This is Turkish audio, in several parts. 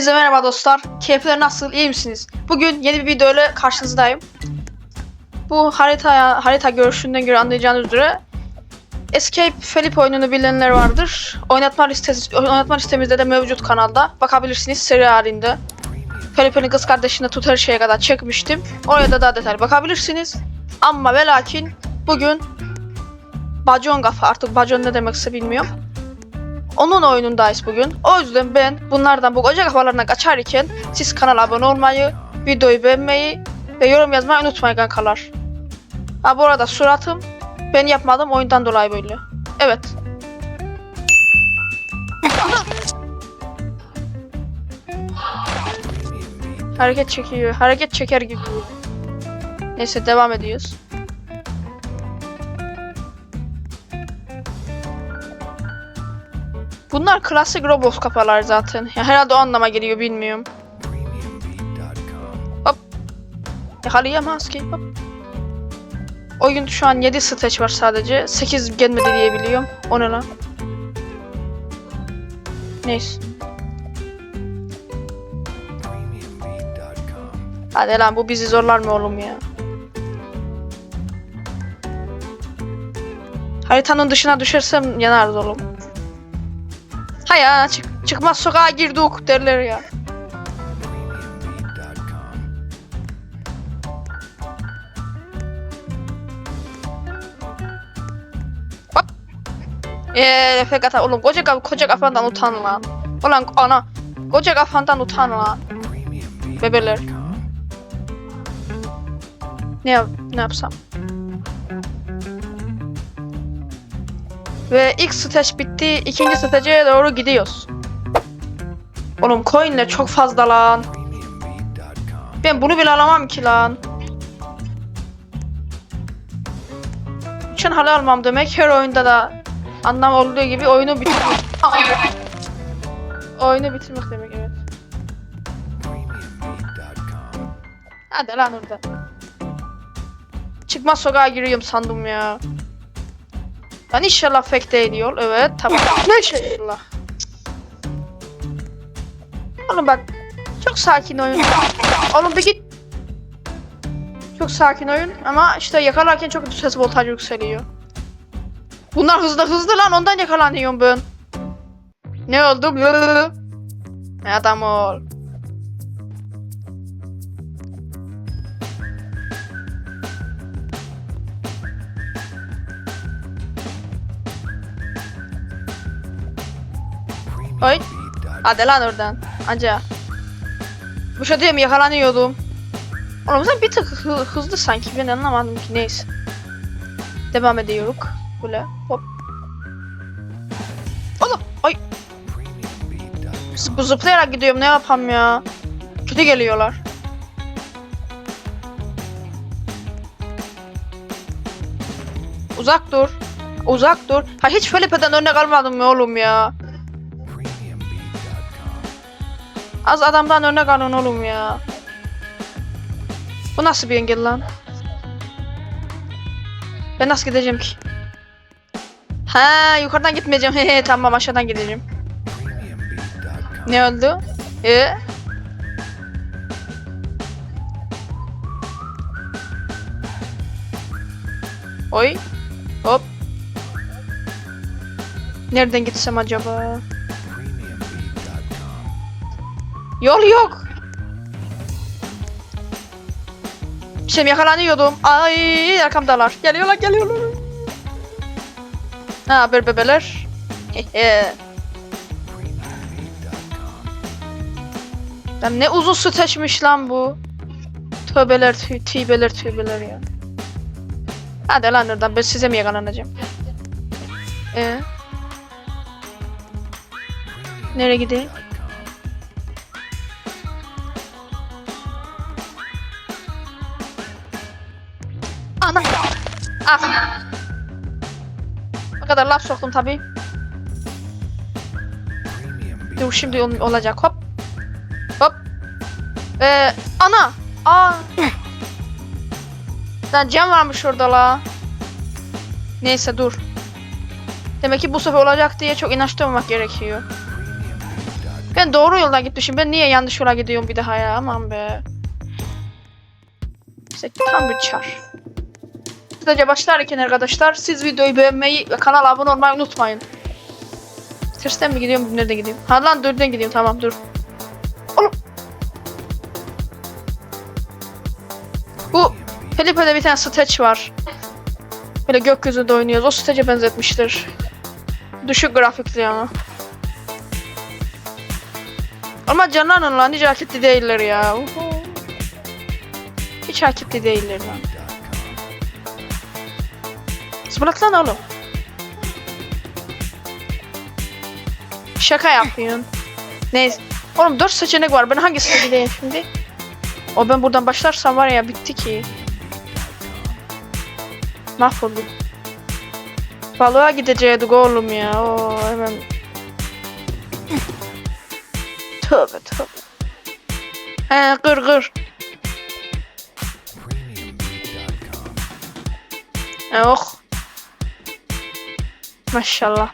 Hepinize merhaba dostlar. Keyifler nasıl? İyi misiniz? Bugün yeni bir video ile karşınızdayım. Bu haritaya, harita görüşünden göre anlayacağınız üzere Escape Felip oyununu bilenler vardır. Oynatma listesi, oynatma listemizde de mevcut kanalda. Bakabilirsiniz seri halinde. Felipe'nin kız kardeşini tut her şeye kadar çekmiştim. Oraya da daha detaylı bakabilirsiniz. Ama ve lakin bugün Bacon kafa artık Bacon ne demekse bilmiyorum. Onun oyunundayız bugün. O yüzden ben bunlardan bu koca kafalarına kaçarken siz kanala abone olmayı, videoyu beğenmeyi ve yorum yazmayı unutmayın kankalar. Ha bu arada suratım ben yapmadım oyundan dolayı böyle. Evet. Hareket çekiyor. Hareket çeker gibi. Neyse devam ediyoruz. Bunlar klasik Roblox kafalar zaten. Ya herhalde o anlama geliyor bilmiyorum. Hop. Yakalayamaz ki. Hop. Oyun şu an 7 stage var sadece. 8 gelmedi diye biliyorum. O ne lan? Neyse. Hadi lan bu bizi zorlar mı oğlum ya? Haritanın dışına düşersem yanarız oğlum. Ha ya çık çıkmaz sokağa girdik derler ya. Hop. Eee efek ata oğlum koca koca kafandan utan lan. Ulan ana koca kafandan utan lan. Bebeler. Ne yap ne yapsam? Ve ilk stage bitti. ikinci stage'e doğru gidiyoruz. Oğlum coin'le çok fazla lan. Ben bunu bile alamam ki lan. Üçün halı almam demek her oyunda da anlam olduğu gibi oyunu bitirmek. oyunu bitirmek demek evet. Hadi lan orada. Çıkmaz sokağa giriyorum sandım ya. Yani inşallah fake değil yol. Evet tamam. Ne şey Allah. Oğlum bak. Çok sakin oyun. Oğlum bir git. Çok sakin oyun ama işte yakalarken çok ses voltaj yükseliyor. Bunlar hızlı hızlı lan ondan yakalanıyorum ben. Ne oldu? Blablabla. Adam ol. Oy. Hadi lan oradan. Anca. Bu şey diye mi yakalanıyordum? Oğlum sen bir tık hı- hızlı sanki ben anlamadım ki neyse. Devam ediyoruz. Böyle hop. Oğlum ay. Zıp zıplayarak gidiyorum ne yapam ya. Kötü geliyorlar. Uzak dur. Uzak dur. Ha hiç Felipe'den örnek almadım mı oğlum ya? Az adamdan örnek alın oğlum ya. Bu nasıl bir engel lan? Ben nasıl gideceğim ki? Ha yukarıdan gitmeyeceğim. Hehe tamam aşağıdan gideceğim. Ne oldu? E? Oy. Hop. Nereden gitsem acaba? Yol yok. Şey yakalanıyordum. Ay arkamdalar. Geliyorlar geliyorlar. Ne haber bebeler? Lan ne uzun su taşmış lan bu. Tövbeler tü tübeler tübeler ya. Hadi lan oradan ben size mi yakalanacağım? Ee? Nereye gideyim? Ah. O kadar laf soktum tabi. Dur şimdi ol- olacak hop. Hop. Ee, ana. Aa. Lan cam varmış orada la. Neyse dur. Demek ki bu sefer olacak diye çok inançlı olmak gerekiyor. Ben doğru yoldan gitmişim. Ben niye yanlış yola gidiyorum bir daha ya? Aman be. İşte tam bir çar. Kısaca başlarken arkadaşlar siz videoyu beğenmeyi ve kanala abone olmayı unutmayın. Tersten mi gidiyorum? Nereden gidiyorum? Ha lan dörtten gidiyorum. Tamam dur. Oğlum. Bu Felipe'de bir tane stage var. Böyle gökyüzünde oynuyoruz. O stage'e benzetmiştir. Düşük grafikli ama. Ama canlanın lan hiç haketli değiller ya. Uhu. Hiç haketli değiller lan. Lan oğlum. Şaka yapıyorsun. Neyse. Oğlum dört seçenek var. Ben hangisine gideyim şimdi? O ben buradan başlarsam var ya bitti ki. Mahvoldum. Balığa gidecektik oğlum ya. Oo hemen. Tövbe tövbe. He kır. E, oh. Maşallah.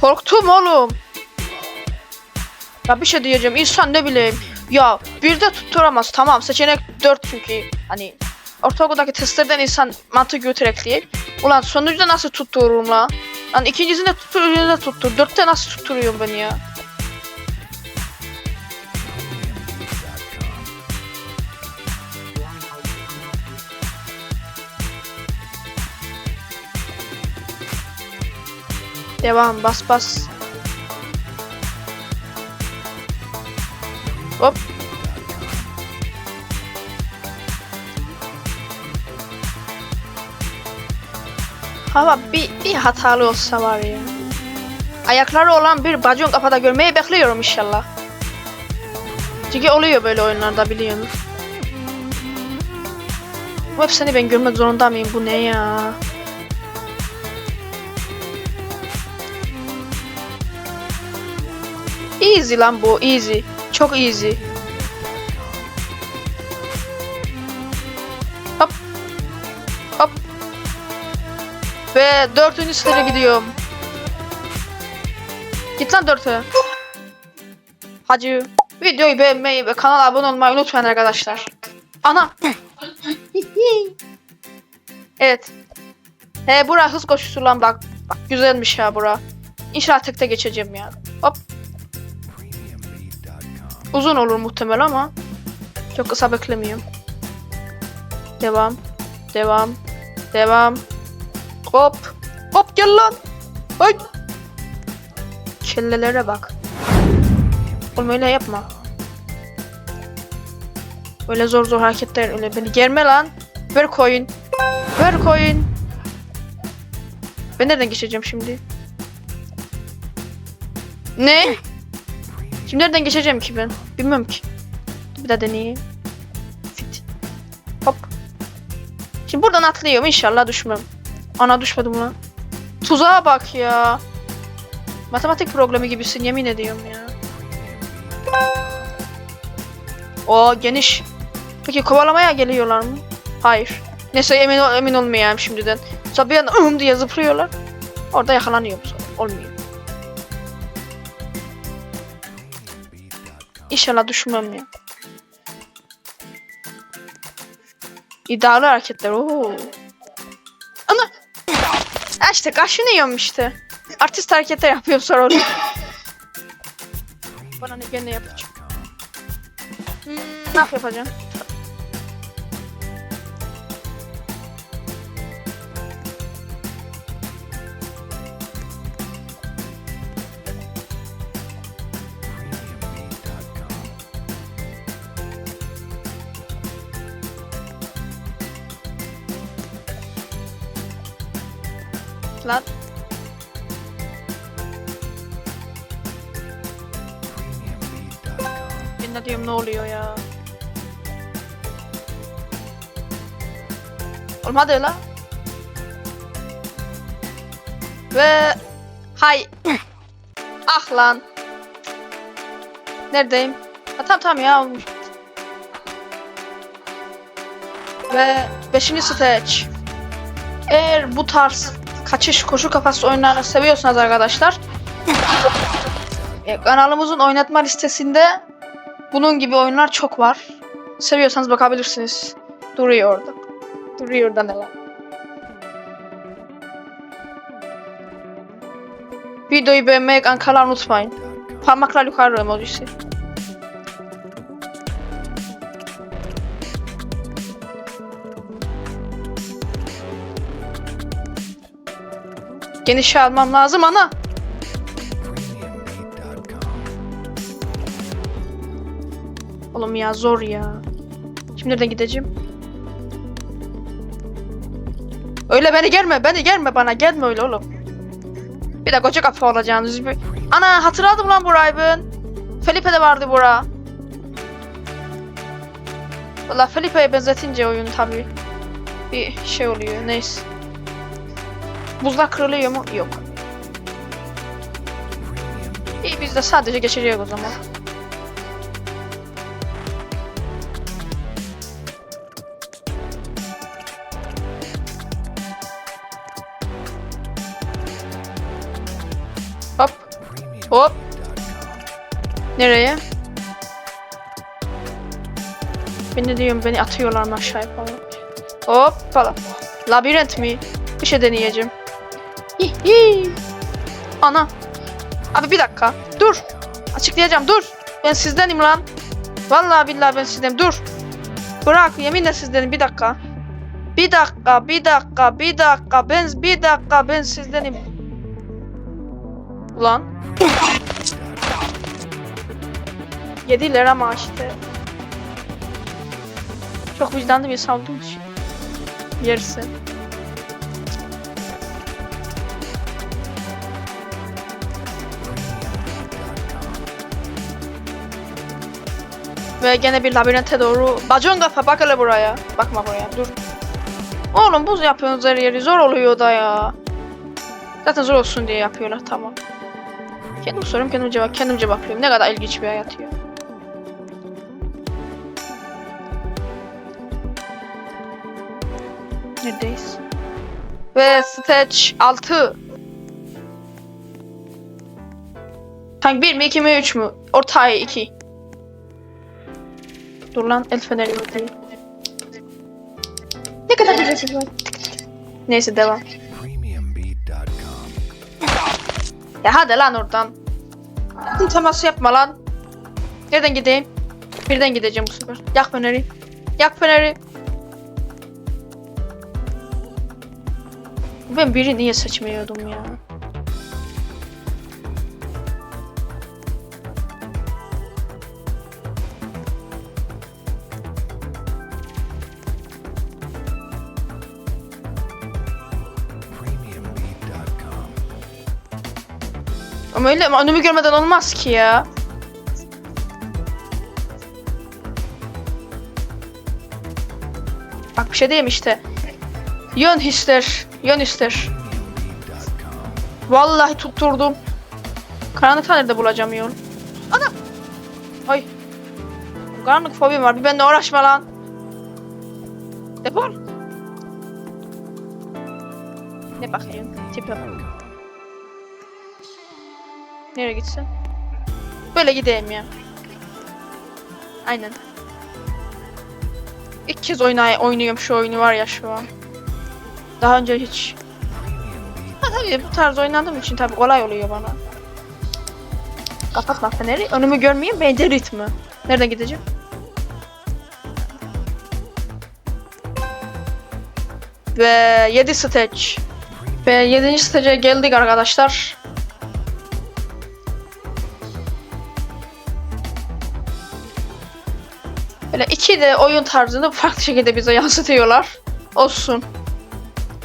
Korktum oğlum. Ya bir şey diyeceğim. İnsan ne bileyim. Ya bir de tutturamaz. Tamam seçenek 4 çünkü. Hani ortaokuldaki testlerden insan mantık götür ekleyip. Ulan sonuçta nasıl tuttururum la? Lan ikincisinde tuttur, üçüncüsünde tuttur. Dörtte nasıl tutturuyorum ben ya? Devam bas bas. Hop. Hava bir, bir hatalı olsa var ya. Ayakları olan bir bacon kafada görmeyi bekliyorum inşallah. Çünkü oluyor böyle oyunlarda biliyorsunuz. Bu hepsini ben görmek zorunda mıyım? Bu ne ya? Easy lan bu, easy. Çok easy. Hop. Hop. Ve dördüncü sınıfa gidiyorum. Git lan dörtü. Hacı. Videoyu beğenmeyi ve kanala abone olmayı unutmayın arkadaşlar. Ana. evet. He bura hız koşusu lan bak. Bak güzelmiş ya bura. İnşallah tekte geçeceğim ya. Hop. Uzun olur muhtemel ama çok kısa beklemiyorum. Devam. Devam. Devam. Hop. Hop gel lan. Ay. Kellelere bak. Oğlum öyle yapma. Öyle zor zor hareketler öyle beni germe lan. Ver coin. Ver coin. Ben nereden geçeceğim şimdi? Ne? Şimdi nereden geçeceğim ki ben? Bilmiyorum ki. Bir daha deneyeyim. Fit. Hop. Şimdi buradan atlıyorum inşallah düşmem. Ana düşmedim lan. Tuzağa bak ya. Matematik problemi gibisin yemin ediyorum ya. O geniş. Peki kovalamaya geliyorlar mı? Hayır. Neyse emin, ol, emin olmayayım şimdiden. Sonra bir anda ım diye zıplıyorlar. Orada yakalanıyorum sonra. Olmuyor. İnşallah düşmem ya. İddialı hareketler. Oo. Ana. Ha işte kaşınıyorum işte. Artist hareketler yapıyorum sonra onu. Bana ne gene yapacağım. Hmm, ne yap yapacağım? Lan. Ben de diyorum ne oluyor ya? Olmadı la. Ve hay. ah lan. Neredeyim? Ha, tamam tamam ya olmuş. Ve 5. stage. Eğer bu tarz kaçış, koşu kafası oyunlarını seviyorsanız arkadaşlar e, kanalımızın oynatma listesinde bunun gibi oyunlar çok var. Seviyorsanız bakabilirsiniz. Duruyor orada. Duruyor da ne lan. Videoyu beğenmeyi kankalar unutmayın. Parmaklar yukarı emojisi. Geniş almam lazım ana. Oğlum ya zor ya. Şimdi nereden gideceğim? Öyle beni gelme, beni gelme bana, gelme öyle oğlum. Bir de koca kafa olacağınız bir... Ana hatırladım lan burayı ben. Felipe'de vardı bura. Valla Felipe'ye benzetince oyun tabi bir şey oluyor neyse. Buzlar kırılıyor mu? Yok. İyi biz de sadece geçeceğiz o zaman. Hop. Hop. Nereye? Ben ne diyorum beni atıyorlar mı aşağıya falan. Hop falan. Labirent mi? Bir şey deneyeceğim. Hihi. Ana. Abi bir dakika. Dur. Açıklayacağım dur. Ben sizdenim lan. Vallahi billahi ben sizdenim. Dur. Bırak yeminle sizdenim bir dakika. Bir dakika, bir dakika, bir dakika. Ben bir dakika ben sizdenim. Ulan. 7 lira maaştı. Çok vicdanlı bir savduğum için. Ve gene bir labirente doğru. Bacon bak hele buraya. Bakma buraya dur. Oğlum buz yapıyorsunuz her yeri zor oluyor da ya. Zaten zor olsun diye yapıyorlar tamam. Kendim soruyorum kendim cevap kendim cevaplıyorum. Ne kadar ilginç bir hayat ya. Neredeyiz? Ve stage 6. Tank 1 mi 2 mi 3 mü? Ortaya 2. Dur lan el feneri yok değil. Ne kadar güzel var. Neyse devam. Ya hadi lan oradan. Yakın teması yapma lan. Nereden gideyim? Birden gideceğim bu sefer. Yak feneri. Yak feneri. Ben biri niye seçmiyordum ya? Ama öyle önümü görmeden olmaz ki ya. Bak bir şey diyeyim işte. Yön hisler, yön hisler. Vallahi tutturdum. Karanlıkta nerede bulacağım yol? Ana! Ay. Karanlık fobim var. Bir benimle uğraşma lan. Defol. Ne bakıyorsun? Tipe bak. Nereye gitsin? Böyle gideyim ya. Aynen. İlk kez oynay oynuyorum şu oyunu var ya şu an. Daha önce hiç Ha tabii bu tarz oynadığım için tabii kolay oluyor bana. Kapatma feneri. Önümü görmeyeyim. Bence ritmi. Nereden gideceğim? Ve 7 stage. Ve 7. stage'e geldik arkadaşlar. Böyle iki de oyun tarzını farklı şekilde bize yansıtıyorlar. Olsun.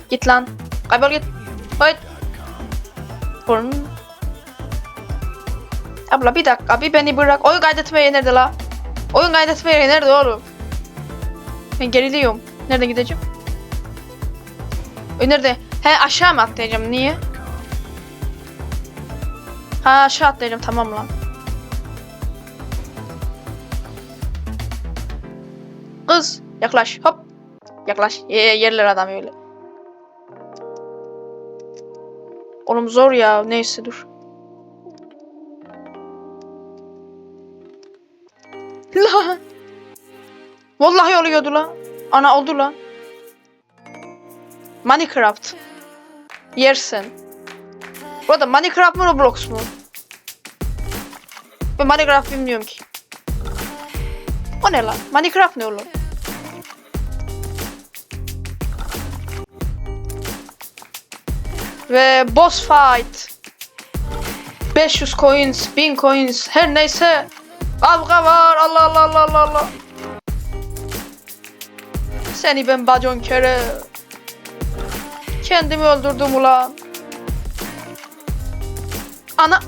Git lan. Kaybol git. Hayır. Burn. Abla bir dakika bir beni bırak. Oyun kaydetme yeri nerede la? Oyun kaydetme yeri nerede oğlum? Ben geriliyorum. Nereden gideceğim? Oyun nerede? He aşağı mı atlayacağım? Niye? Ha aşağı atlayacağım tamam lan. Yaklaş hop. Yaklaş. Ye yerler adam öyle. Oğlum zor ya. Neyse dur. La. Vallahi oluyordu lan. Ana oldu lan. Minecraft. Yersin. Bu arada Minecraft mı Roblox mu? Ben Minecraft bilmiyorum ki. O ne lan? Minecraft ne oğlum? Ve boss fight. 500 coins, 1000 coins, her neyse. Kavga var. Allah Allah Allah Allah Allah. Seni ben bacon kere. Kendimi öldürdüm ulan. Ana.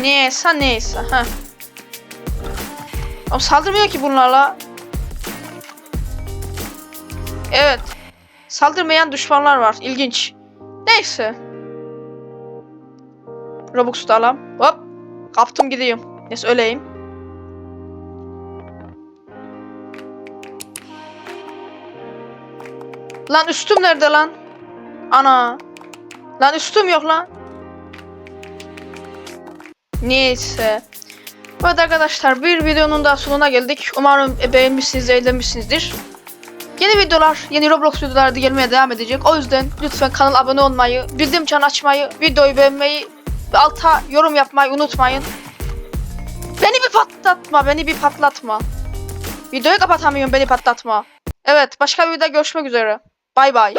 Neyse neyse. ha. Ama saldırmıyor ki bunlarla. Evet. Saldırmayan düşmanlar var. İlginç. Neyse. Robux da alam. Hop. Kaptım gidiyorum. Neyse öleyim. Lan üstüm nerede lan? Ana. Lan üstüm yok lan. Neyse. Evet arkadaşlar bir videonun daha sonuna geldik. Umarım beğenmişsiniz, eğlenmişsinizdir. Yeni videolar, yeni Roblox videoları da gelmeye devam edecek. O yüzden lütfen kanala abone olmayı, bildirim çanı açmayı, videoyu beğenmeyi ve alta yorum yapmayı unutmayın. Beni bir patlatma, beni bir patlatma. Videoyu kapatamıyorum, beni patlatma. Evet, başka bir videoda görüşmek üzere. Bay bay.